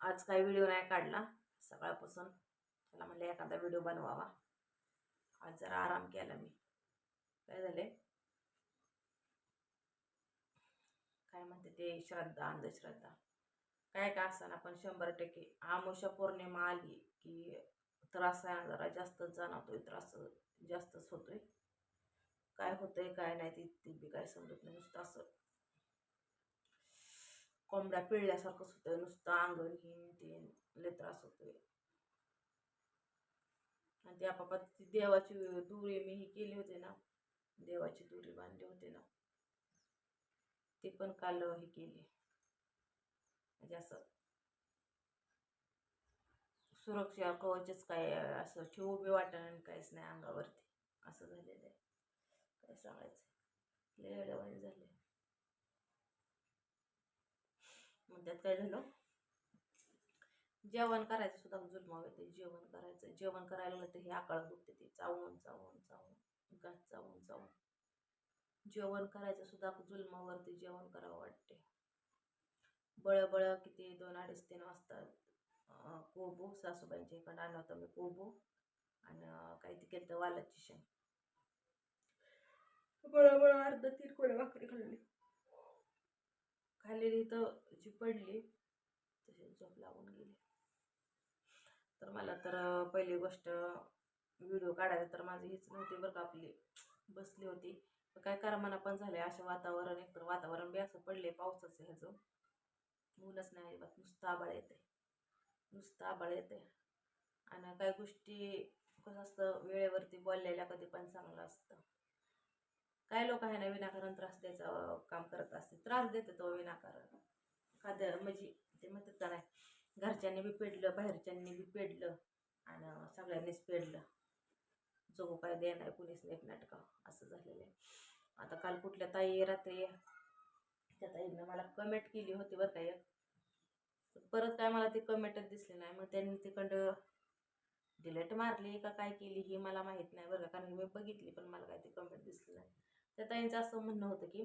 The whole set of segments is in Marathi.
आज काही व्हिडिओ नाही काढला. सकाळपासून त्याला म्हणलं एखादा व्हिडिओ बनवावा. आज जरा आराम केला मी. काय झाले काय म्हणते ते? श्रद्धा अंधश्रद्धा. काय का असताना पण शंभर टक्के. आमुषा पौर्णिमा आली की त्रास आहे जरा जास्तच जाणवतोय त्रास जास्तच होतोय. काय होतंय काय नाही ते ती बी काय समजत नाही. नुसतं असं कोंबड्या पिळल्यासारखंच होतं नुसतं अंगण हिन तीन लय त्रास होतोय. आणि त्या बाबा ती देवाची दुरी मी ही केली होती ना देवाची दुरी बांधली होती ना ती पण काल हे केली. म्हणजे असं सुरक्षा कवचच काय असं ठेवू बी वाटणं आणि काहीच नाही अंगावरती. असं झालेलं आहे. काय सांगायचं? लय अडवाणी झाले मग त्यात काय झालं? जेवण करायचं सुद्धा जुलमाव येते जेवण करायचं. जेवण करायला लागलं तर हे आकाळ दुखते ते. चावून चावून चावून. घात चावून चावून. जेवण करायचं सुद्धा जुलमावरती जेवण करावं वाटते बळबळ किती दोन अडीच तीन वाजता कोबो सासूबाईंच्या इकडं आणला होता मी कोबो आणि काही ते केलं वालाची शेंग. बळबळ बळ अर्ध तीन कोड्या भाकरी खाल्ली. खालीली तर जी पडली तशी झोप लागून गेली. तर मला तर पहिली गोष्ट व्हिडिओ काढायला तर माझी हीच नव्हती बरं का आपली बसली होती. तर काय करा मना पण झाले असं वातावरण एकतर वातावरण बी असं पडले पावसाचं ह्याचं. ऊनच नाही अजिबात नुसतं आबाळ येते नुसतं आबाळ येते आणि काही गोष्टी कसं असतं वेळेवरती बोललेल्या कधी पण चांगलं असतं. काय लोक आहे ना विनाकारण त्रास द्यायचं काम करत असते त्रास देते तो हो विनाकारण. खाद्य म्हणजे ते म्हणतात का नाही घरच्यांनी बी पेडलं बाहेरच्यांनी बी पेडलं आणि सगळ्यांनीच पेडलं. जो काय दे नाही कुणीच नीट नाटकं. असं झालेलं आहे. आता काल कुठल्या ताई रात्री त्या ताईनं मला कमेंट केली होती बरं का एक. परत काय मला ती कमेंटच दिसली नाही. मग त्यांनी तिकडं डिलेट मारली का काय केली ही मला माहीत नाही बरं का. कारण मी बघितली पण मला काय ती कमेंट दिसली नाही. त्या ताईंचं असं म्हणणं होतं की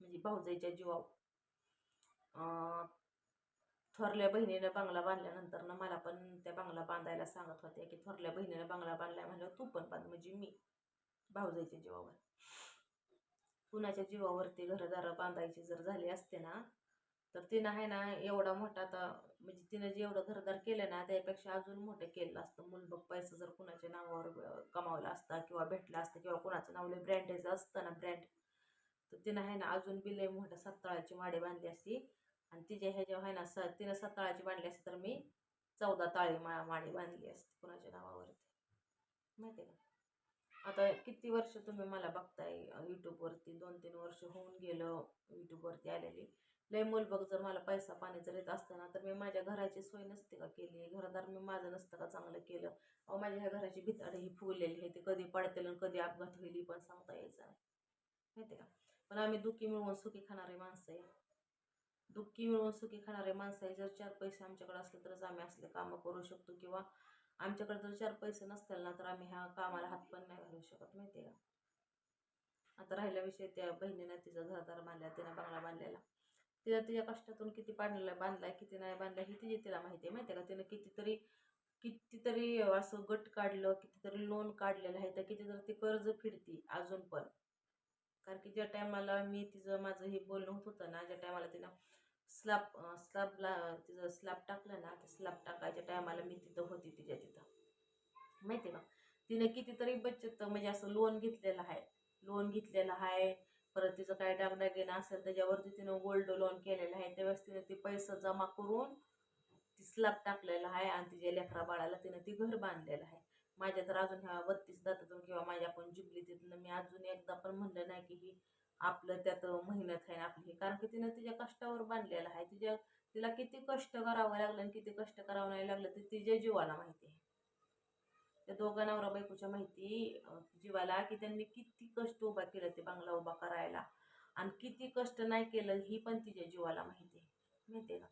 म्हणजे भाऊजाईच्या जीवावर थोरल्या बहिणीनं बंगला बांधल्यानंतर ना मला पण त्या बंगला बांधायला सांगत होत्या की थोरल्या बहिणीनं बंगला बांधलाय म्हणलं तू पण बांध म्हणजे मी भाऊजाईच्या जीवावर. कुणाच्या जीवावरती घरदारं बांधायची जर झाली असते ना तर तिनं आहे ना एवढा मोठा आता म्हणजे तिनं जेवढं घरदार केलं ना त्यापेक्षा अजून मोठं केलं असतं. मुलबग पैसा जर कुणाच्या नावावर कमावलं कमावला असता किंवा भेटला असता किंवा कुणाचं नावले ब्रँडेचं असतं ना ब्रँड तर तिनं आहे ना अजून बिले मोठ्या मोठं सातळाची माडी बांधली असती. आणि तिच्या ह्याच्या आहे ना स तिनं सातळाची बांधली असती तर मी चौदा ताळी मा माडी बांधली असती कुणाच्या नावावरती माहिती आहे का? आता किती वर्ष तुम्ही मला बघताय यूट्यूबवरती दोन तीन वर्ष होऊन गेलं यूट्यूबवरती आलेली. लय मूलबग जर मला पैसा पाणी जर येत असतं ना तर मी माझ्या घराची सोय नसते का केली? घरदार मी माझं नसतं का चांगलं केलं? अहो माझ्या ह्या घराची भिताडे ही फुगलेली आहे ते कधी पडतील आणि कधी अपघात होईल ही पण सांगता यायचं नाही. माहिती आहे का? पण आम्ही दुःखी मिळवून सुखी खाणारे माणसं आहे. दुःखी मिळवून सुखी खाणारे माणसं आहे. जर चार पैसे आमच्याकडे असले तरच आम्ही असले कामं करू शकतो किंवा आमच्याकडे जर चार पैसे नसतील ना तर आम्ही ह्या कामाला हात पण नाही घालू शकत. माहिती आहे का? आता राहिला विषय त्या बहिणीनं तिचा घरदार बांधला तिनं बंगला बांधलेला. तिला तिच्या कष्टातून किती बांधलेला बांधलाय किती नाही बांधलाय हे तिची तिला माहिती आहे माहिती आहे का? तिनं कितीतरी कितीतरी असं गट काढलं कितीतरी लोन काढलेलं आहे तर कितीतरी ती कर्ज फिरती अजून पण. कारण की ज्या टायमाला मी तिचं माझं हे बोलणं होत होतं ना ज्या टायमाला तिनं स्लॅब स्लॅबला तिचं स्लॅब टाकलं ना ते स्लॅब टाकायच्या टायमाला मी तिथं होती तिच्या तिथं. माहिती आहे का? तिनं कितीतरी बचत म्हणजे असं लोन घेतलेलं आहे लोन घेतलेलं आहे परत तिचं काय डागडागिनं असेल त्याच्यावरती तिनं गोल्ड लोन केलेलं आहे. त्यावेळेस तिनं ते पैसे जमा करून ती स्लॅब टाकलेला आहे आणि तिच्या लेकरा बाळाला तिनं ती घर बांधलेलं आहे. माझ्या तर अजून ह्या बत्तीस दातातून किंवा माझ्या पण जिंकली तिथनं. मी अजून एकदा पण म्हणलं नाही की ही आपलं त्यात मेहनत आहे आपली कारण की तिनं तिच्या कष्टावर बांधलेलं आहे. तिच्या तिला किती कष्ट करावं लागलं आणि किती कष्ट करावं नाही लागलं ते तिच्या जीवाला माहिती आहे. त्या दोघा नवरा बायकोच्या माहिती जीवाला की त्यांनी किती कष्ट उभा केलं ते बंगला उभा करायला आणि किती कष्ट नाही केलं ही पण तिच्या जीवाला माहिती आहे. माहिती आहे का?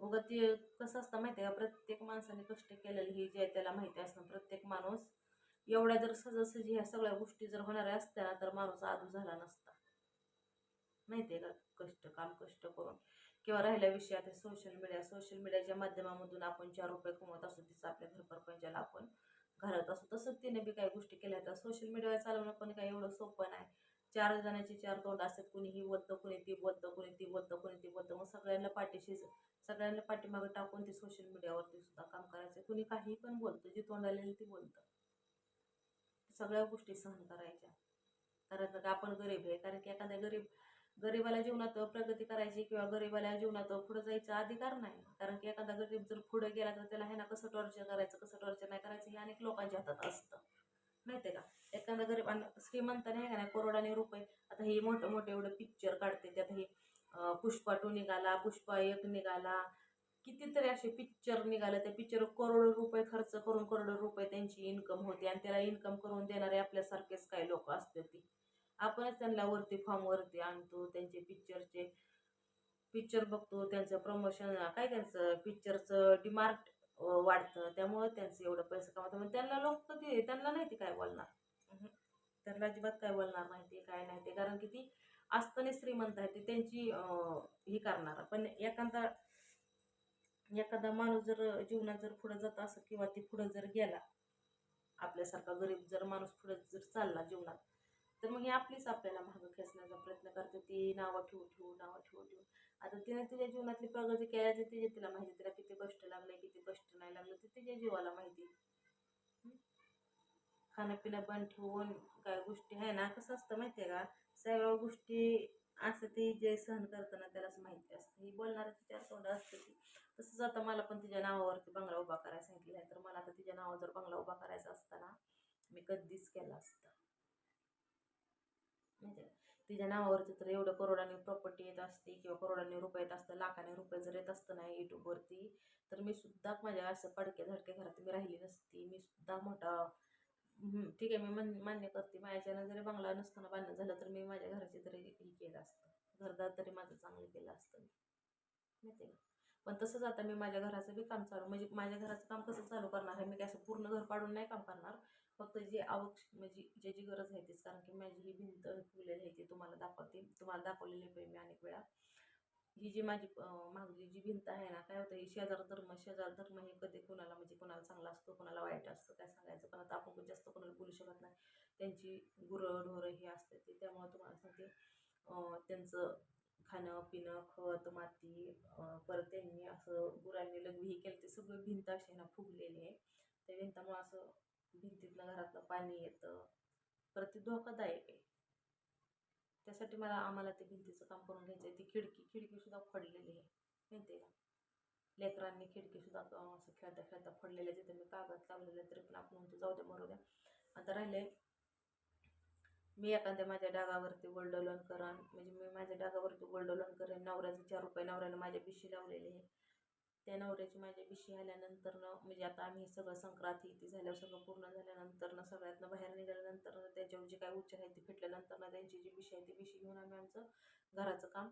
उगा ते कसं असतं माहिती आहे का? प्रत्येक माणसाने कष्ट केलेलं हे जे त्याला माहिती असतं. प्रत्येक माणूस एवढ्या जर सहजासहजी ह्या सगळ्या गोष्टी जर होणाऱ्या असत्या ना तर माणूस आधू झाला नसता. माहिती आहे का? कष्ट काम कष्ट करून. किंवा राहिल्या विषय आता सोशल मीडिया सोशल मीडियाच्या माध्यमामधून आपण चार रुपये कमवत असू तिचं आपल्या घरपरपंचाला आपण घरात असतो तसंच तिने बी काही गोष्टी केल्या तर सोशल मीडियावर चालवणं पण काही एवढं सोपं नाही. चार जणांची चार तोंड असतात कुणी ही बोलतं कुणी ती बोलतं कुणी ती बोलतं कुणी ती बोलतं मग सगळ्यांना पाठीशी सगळ्यांना पाठीमागं टाकून ती सोशल मीडियावरती सुद्धा काम करायचं. कुणी काही पण बोलतं जी तोंड आलेली ती बोलतं. सगळ्या गोष्टी सहन करायच्या. कारण का आपण गरीब आहे कारण की एखाद्या गरीब गरिबाला जीवनात प्रगती करायची किंवा गरिबाला जीवनात पुढे जायचा अधिकार नाही. कारण की एखादा गरीब जर पुढे गेला तर त्याला हे ना कसं टॉर्चर करायचं कसं टॉर्चर नाही करायचं हे अनेक लोकांच्या हातात असतं. माहिती का? एखादा गरीब श्रीमंत नाही का नाही करोडाने रुपये. आता हे मोठं मोठे एवढं पिक्चर काढते त्यात हे पुष्पा टू निघाला पुष्पा एक निघाला. कितीतरी असे पिक्चर निघाले त्या पिक्चर करोडो रुपये खर्च करून करोडो रुपये त्यांची इन्कम होती. आणि त्याला इन्कम करून देणारे आपल्यासारखेच काही लोक असते ती. आपणच त्यांना वरती फॉर्मवरती आणतो त्यांचे पिक्चरचे पिक्चर बघतो त्यांचं प्रमोशन काय त्यांचं पिक्चरचं डिमार्ट वाढतं. त्यामुळं त्यांचं एवढं पैसे कमावतं मग त्यांना लोक कधी त्यांना नाही ते काय बोलणार. त्यांना अजिबात काय बोलणार नाही ते काय नाही ते. कारण की ती असताना श्रीमंत आहे ती त्यांची ही करणार. पण एखादा एखादा माणूस जर जीवनात जर पुढे जात असं किंवा ती पुढे जर गेला आपल्यासारखा गरीब जर माणूस पुढे जर चालला जीवनात तर मग हे आपलीच आपल्याला मागं खेचण्याचा प्रयत्न करते. ती नावं ठेवू ठेवू नावं ठेवू ठेवू आता तिने तिच्या जीवनातली प्रगती केल्याची तिचे तिला माहिती तिला किती कष्ट लागले किती कष्ट नाही लागले ते तिच्या जीवाला माहिती खाणंपिणं खाणं बंद ठेवून काय गोष्टी आहे ना कसं असतं माहिती आहे का? सगळ्या गोष्टी असं ते जे सहन करताना त्यालाच माहिती असतं. ही बोलणारं तिच्या तोंड असते ती. तसंच आता मला पण तिच्या नावावरती बंगला उभा करायला सांगितलेला आहे. तर मला आता तिच्या नावावर बंगला उभा करायचा असताना मी कधीच केला असता. तिच्या नावावरती तर एवढं करोडाने प्रॉपर्टी येत असते किंवा करोडाने रुपये येत असतं लाखाने रुपये जर येत असतं नाही यूट्यूबवरती तर मी सुद्धा माझ्या असं पडक्या झडक्या घरात मी राहिली नसती. मी सुद्धा मोठा ठीक आहे मी मन मान्य करते. माझ्यानं जरी बंगला नसताना बांधणं झालं तर मी माझ्या घराचे तरी हे केलं असतं. घरदार तरी माझं चांगलं केलं असतं. मी माहिती आहे का? पण तसंच आता मी माझ्या घराचं बी काम चालू म्हणजे माझ्या घराचं काम कसं चालू करणार आहे? मी काय असं पूर्ण घर पाडून नाही काम करणार? फक्त जे आवक म्हणजे ज्याची गरज आहे तीच. कारण की माझी ही भिंत फुगलेली आहे ती तुम्हाला दाखवते. तुम्हाला दाखवलेली आहे मी अनेक वेळा. ही जी माझी मागली जी भिंत आहे ना काय होतं ही शेजार धर्म शेजार धर्म हे कधी कोणाला म्हणजे कोणाला चांगला असतो कोणाला वाईट असतं काय सांगायचं. पण आता आपण जास्त कोणाला बोलू शकत नाही. त्यांची गुरं ढोरं हे असते ते. त्यामुळे तुम्हाला सांगते त्यांचं खाणं पिणं खत माती परत त्यांनी असं गुरांनी लग्न हे केलं ते सगळं भिंत अशी आहे ना फुगलेली आहे. त्या भिंतामुळं असं भिंतीतलं घरातलं पाणी येतं. परत ते धोकादायक आहे. त्यासाठी मला आम्हाला ते भिंतीचं काम करून घ्यायचं आहे ती खिडकी खिडकीसुद्धा फडलेली आहे. माहिती आहे का? लेकरांनी खिडकीसुद्धा असं खेळता खेळता फडलेल्या आहे. तिथे मी कागद लावलेलं आहे तरी पण आपण म्हणतो जाऊ द्या मरू द्या. आता राहिले. मी एखाद्या माझ्या डागावरती गोल्ड लोन करण म्हणजे मी माझ्या डागावरती गोल्ड लोन करेन. नवऱ्याचे चार रुपये नवऱ्याला माझ्या पिशी लावलेली आहे. त्या नवऱ्याची माझ्या बिशी आल्यानंतरनं म्हणजे आता आम्ही सगळं संक्रांती ती झाल्यावर सगळं पूर्ण झाल्यानंतरनं सगळ्यातनं बाहेर निघाल्यानंतर त्याच्यावर जे काय उच्चार आहे ती फिटल्यानंतर त्यांची जी बिशी आहे ती बिशी घेऊन आम्ही आमचं घराचं काम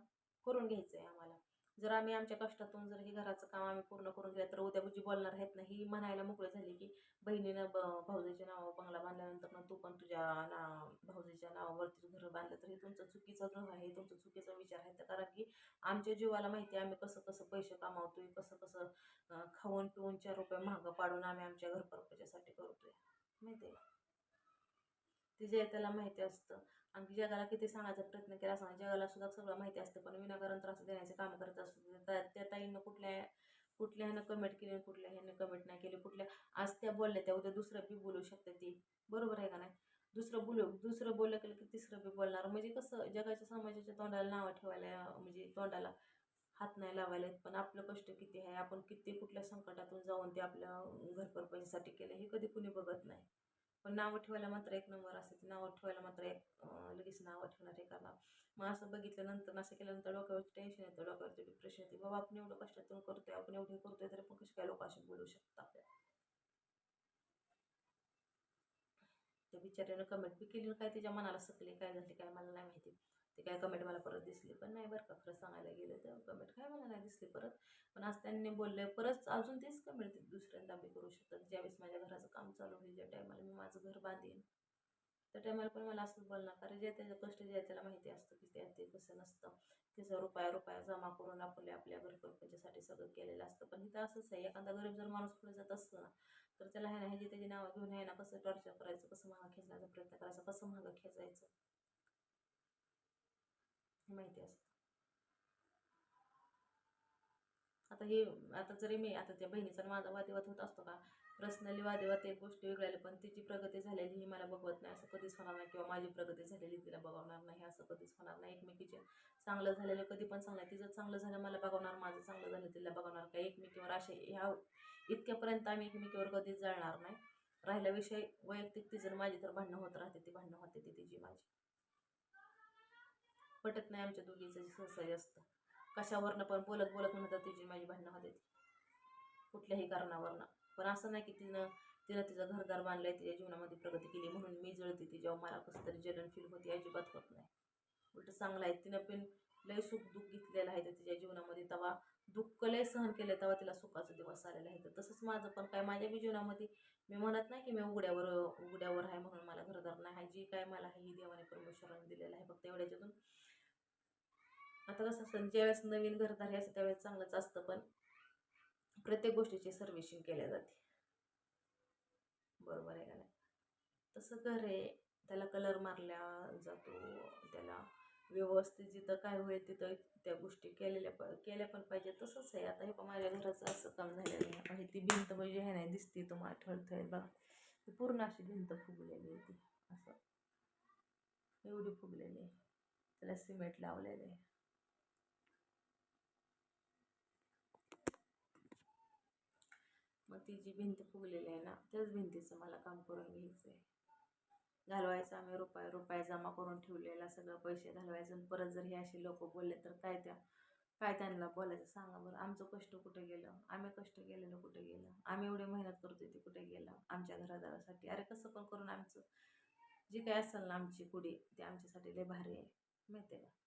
करून घ्यायचं आहे आम्हाला. जर आम्ही आमच्या कष्टातून जर हे घराचं काम आम्ही पूर्ण करून गेलं तर उद्या बुजी बोलणार आहेत ना? ही म्हणायला मोकळे झाली की बहिणीनं ब भाऊजीच्या नावावर बंगला बांधल्यानंतर तू पण तुझ्या ना भाऊजीच्या नावावरती घर बांधलं तर हे तुमचं चुकीचं ग्रह आहे हे तुमचं चुकीचा विचार आहे तर कारण की आमच्या जीवाला माहिती आहे आम्ही कसं कसं पैसे कमावतोय कसं कसं खाऊन पिऊन चार रुपये महागं पाडून आम्ही आमच्या घरपरपच्यासाठी करतोय. माहिती आहे ते त्याला माहिती असतं. आणखी जगाला किती सांगायचा प्रयत्न केला असं जगाला सुद्धा सगळं माहिती असतं पण विनाकारण त्रास देण्याचे काम करत असतो. त्या त्या ताईनं कुठल्या कुठल्या ह्यानं कमेंट केली कुठल्या ह्यानं कमेंट नाही केली. कुठल्या आज त्या बोलल्या त्या उद्या दुसरं बी बोलू शकते ती. बरोबर आहे का नाही? दुसरं बोलू दुसरं बोललं केलं की तिसरं बी बोलणार. म्हणजे कसं जगाच्या समाजाच्या तोंडाला नावं ठेवायला म्हणजे तोंडाला हात नाही लावायला आहेत पण आपलं कष्ट किती आहे? आपण किती कुठल्या संकटातून जाऊन ते आपल्या घरपरपंचीसाठी केलं हे कधी कुणी बघत नाही. पण नावं ठेवायला मात्र एक नंबर असते. ते नावं ठेवायला मात्र एक लगेच नावं ठेवणार हे करणार मग असं बघितल्यानंतर असं केल्यानंतर डोक्यावरती टेन्शन येतं डोक्यावरती डिप्रेशन येते. बाबा आपण एवढं कष्टातून करतोय आपण एवढे करतोय तरी पण कसे काय लोक असे बोलू शकतात आपल्याला? त्या बिचाऱ्यानं कमेंट बी केली काय तिच्या मनाला सकले काय झाले काय मला नाही माहिती. ते काय कमेंट मला परत दिसली पण नाही बरं का खरं सांगायला गेलं तर कमेंट काय मला नाही दिसली परत. पण आज त्यांनी बोलले परत अजून तेच कमेंट दुसऱ्यांदा मी करू शकतात ज्यावेळेस माझ्या घराचं काम चालू होईल ज्या टायमाला मी माझं घर बांधेन. त्या टायमाला पण मला असंच बोलणार कारण जे त्याचं कष्ट जे आहे त्याला माहिती असतं की त्या ते कसं नसतं. त्याचा रुपया रुपया जमा करून आपल्या आपल्या घरपरपंचासाठी सगळं केलेलं असतं. पण इथं असंच आहे एखादा गरीब जर माणूस पुढे जात असतो ना तर त्याला आहे ना ह्याची त्याची नावं घेऊन आहे ना कसं टॉर्चर करायचं कसं मागं खेचायचा प्रयत्न करायचा कसं मागं खेचायचं? हे माहिती असतं. आता हे आता जरी मी आता त्या बहिणीचा माझा वादविवाद होत असतो का? पर्सनली वादविवाद एक गोष्टी वेगळ्या पण तिची प्रगती झालेली ही मला बघवत नाही. असं कधीच होणार नाही. किंवा माझी प्रगती झालेली तिला बघवणार नाही. असं कधीच होणार नाही. एकमेकीचे चांगलं झालेलं कधी पण चांगलं तिचं चांगलं झालं मला बघवणार. माझं चांगलं झालं तिला बघवणार का? एकमेकीवर असे ह्या इतक्यापर्यंत आम्ही एकमेकीवर कधीच जळणार नाही. राहिला विषय वैयक्तिक ती जर माझी तर भांडणं होत राहते. ती भांडणं होते ती तिची माझी. पटत नाही आमच्या दोघीचं सहसा असतं. कशावरनं पण बोलत बोलत म्हणतात तिची माझी भांडणं होते ती. कुठल्याही कारणावरनं. पण असं नाही की तिनं तिनं तिचं घरदार बांधलंय तिच्या जीवनामध्ये प्रगती केली म्हणून मी जळते तिच्यावर जेव्हा मला कसं तरी जलन फील होती अजिबात होत नाही. उलट चांगलं आहे. तिनं पण लय सुख दुःख घेतलेलं आहे तर तिच्या जीवनामध्ये. तेव्हा दुःख लय सहन केलं तेव्हा तिला सुखाचा दिवस आलेला आहे. तर तसंच माझं पण काय माझ्या बी जीवनामध्ये मी म्हणत नाही की मी उघड्यावर उघड्यावर आहे म्हणून मला घरदार नाही. आहे जी काय मला आहे ही देवाने परमेश्वराने दिलेलं आहे. फक्त एवढ्याच्यातून आता कसं असतं ज्यावेळेस नवीन घरदारी असतं त्यावेळेस चांगलंच असतं पण प्रत्येक गोष्टीची सर्व्हिसिंग केल्या जाते. बरोबर आहे का नाही? तसं घर आहे त्याला कलर मारल्या जातो त्याला व्यवस्थित जिथं काय होईल तिथं त्या गोष्टी केलेल्या प केल्या पण पाहिजे तसंच आहे. आता हे पण माझ्या घराचं असं काम झालेलं आहे. आता ती भिंत म्हणजे हे नाही दिसते तुम्हाला ठळथळ बघा. ती पूर्ण अशी भिंत फुगलेली आहे ती असं. एवढी फुगलेली आहे. त्याला सिमेंट लावलेलं आहे. मग ती जी भिंत फुगलेली आहे ना त्याच भिंतीचं मला काम करून घ्यायचं आहे. घालवायचं आम्ही रुपये रुपये जमा करून ठेवलेला सगळं पैसे घालवायचं आणि परत जर हे असे लोक बोलले तर काय त्या काय त्यांना बोलायचं सांगा बरं. आमचं कष्ट कुठे गेलं? आम्ही कष्ट केलेलं कुठे गेलं? आम्ही एवढी मेहनत करतोय ते कुठे गेलं? आमच्या घरादारासाठी. अरे कसं पण करून आमचं जी काय असेल ना आमची कुडी ते आमच्यासाठी लय भारी आहे. माहिती आहे का?